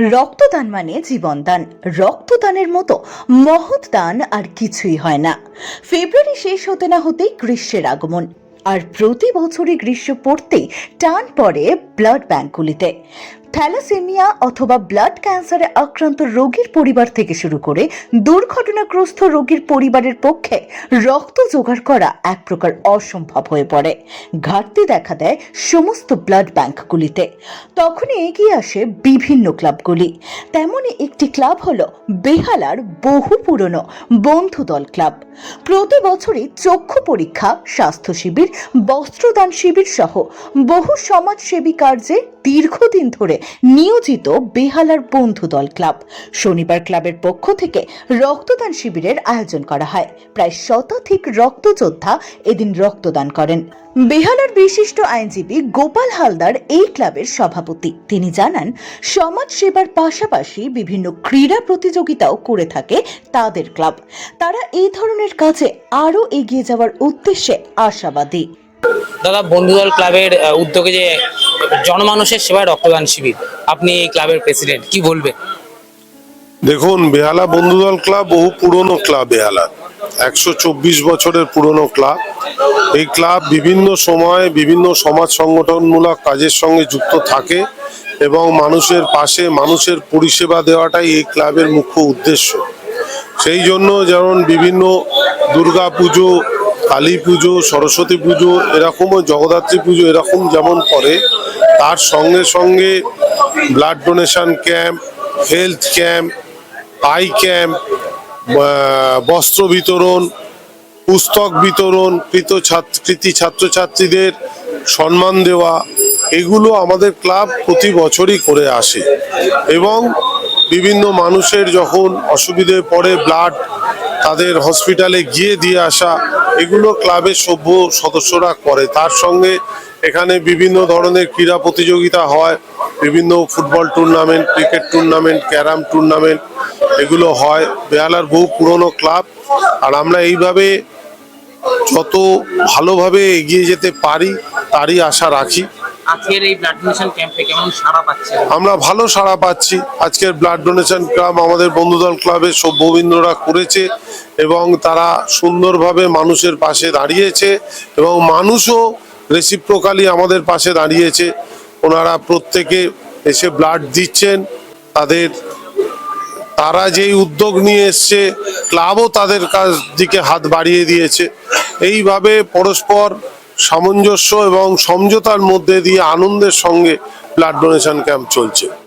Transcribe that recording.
রক্তদান মানে জীবনদান। রক্তদানের মতো মহৎ দান আর কিছুই হয় না। ফেব্রুয়ারি শেষ হতে না হতেই গ্রীষ্মের আগমন। আর প্রতি বছরই গ্রীষ্ম পড়তেই টান পড়ে ব্লাড ব্যাঙ্কগুলিতে। থ্যালাসেমিয়া অথবা ব্লাড ক্যান্সারে আক্রান্ত রোগীর পরিবার থেকে শুরু করে দুর্ঘটনাগ্রস্ত রোগীর পরিবারের পক্ষে রক্ত জোগাড় করা এক প্রকার অসম্ভব হয়ে পড়ে। ঘাটতি দেখা দেয় সমস্ত ব্লাড ব্যাংকগুলিতে। তখনই এগিয়ে আসে বিভিন্ন ক্লাবগুলি। তেমনই একটি ক্লাব হলো বেহালার বহু পুরনো বন্ধুদল ক্লাব। প্রতি বছরই চক্ষু পরীক্ষা, স্বাস্থ্য শিবির, বস্ত্রদান শিবির সহ বহু সমাজসেবী কার্যে দীর্ঘদিন ধরে নিয়োজিত বেহালার বন্ধুদল ক্লাব। শনিবার ক্লাবের পক্ষ থেকে রক্তদান শিবিরের আয়োজন করা হয়। প্রায় শতাধিক রক্তযোদ্ধা এদিন রক্তদান করেন। বেহালার বিশিষ্ট আইনজীবী গোপাল হালদার এই ক্লাবের সভাপতি। তিনি জানান, সমাজ সেবার পাশাপাশি বিভিন্ন ক্রীড়া প্রতিযোগিতাও করে থাকে তাদের ক্লাব। তারা এই ধরনের কাজে আরও এগিয়ে যাওয়ার উদ্দেশ্যে আশাবাদী। দাদা, বন্ধুদল ক্লাবের উদ্যোগে যে জনমানুষের সেবায় রক্তদান শিবির। আপনি এই ক্লাবের প্রেসিডেন্ট, কি বলবেন দেখুন, বেহালা বন্ধুদল ক্লাব বহু পুরনো ক্লাব বেহালা। একশো চব্বিশ বছরের পুরনো ক্লাব। এই ক্লাব বিভিন্ন সময় বিভিন্ন সমাজ সংগঠনমূলক কাজের সঙ্গে যুক্ত থাকে এবং মানুষের পাশে মানুষের পরিষেবা দেওয়াটাই এই ক্লাবের মুখ্য উদ্দেশ্য। সেই জন্য যেমন বিভিন্ন দুর্গা পুজো কালী পুজো, সরস্বতী পুজো এরকমও জগদ্ধাত্রী পুজো এরকম যেমন করে তার সঙ্গে সঙ্গে blood donation camp health camp eye camp বস্ত্র বিতরণ, পুস্তক বিতরণ, কৃত ছাত্র, কৃতি ছাত্রছাত্রীদের সম্মান দেওয়া, এগুলো আমাদের ক্লাব প্রতি বছরই করে আসে। এবং বিভিন্ন মানুষের যখন অসুবিধে পড়ে ব্লাড তাদের হসপিটালে গিয়ে দিয়ে আসা এগুলো ক্লাবের সভ্য সদস্যরা করে। তার সঙ্গে এখানে বিভিন্ন ধরনের ক্রীড়া প্রতিযোগিতা হয়। বিভিন্ন football tournament cricket tournament carrom tournament এগুলো হয়। বেহালার বহু পুরনো ক্লাব। আর আমরা এইভাবে যত ভালোভাবে এগিয়ে যেতে পারি তারই আশা রাখি। আজকের এই ব্লাড ডোনেশন ক্যাম্পে কেমন সাড়া পাচ্ছে আমরা ভালো সাড়া পাচ্ছি। আজকের ব্লাড ডোনেশন ক্লাব আমাদের বন্ধুদল ক্লাবের সভ্যবৃন্দরা করেছে। এবং তারা সুন্দরভাবে মানুষের পাশে দাঁড়িয়েছে এবং মানুষও রেসিপ্রোকালি আমাদের পাশে দাঁড়িয়েছে। ওনারা প্রত্যেকে এসে ব্লাড দিচ্ছেন। তাদের, তারা যেই উদ্যোগ নিয়ে এসছে ক্লাবও তাদের কাছ দিকে হাত বাড়িয়ে দিয়েছে। এইভাবে পরস্পর সামঞ্জস্য এবং সমঝোতার মধ্যে দিয়ে আনন্দের সঙ্গে ব্লাড ডোনেশন ক্যাম্প চলছে।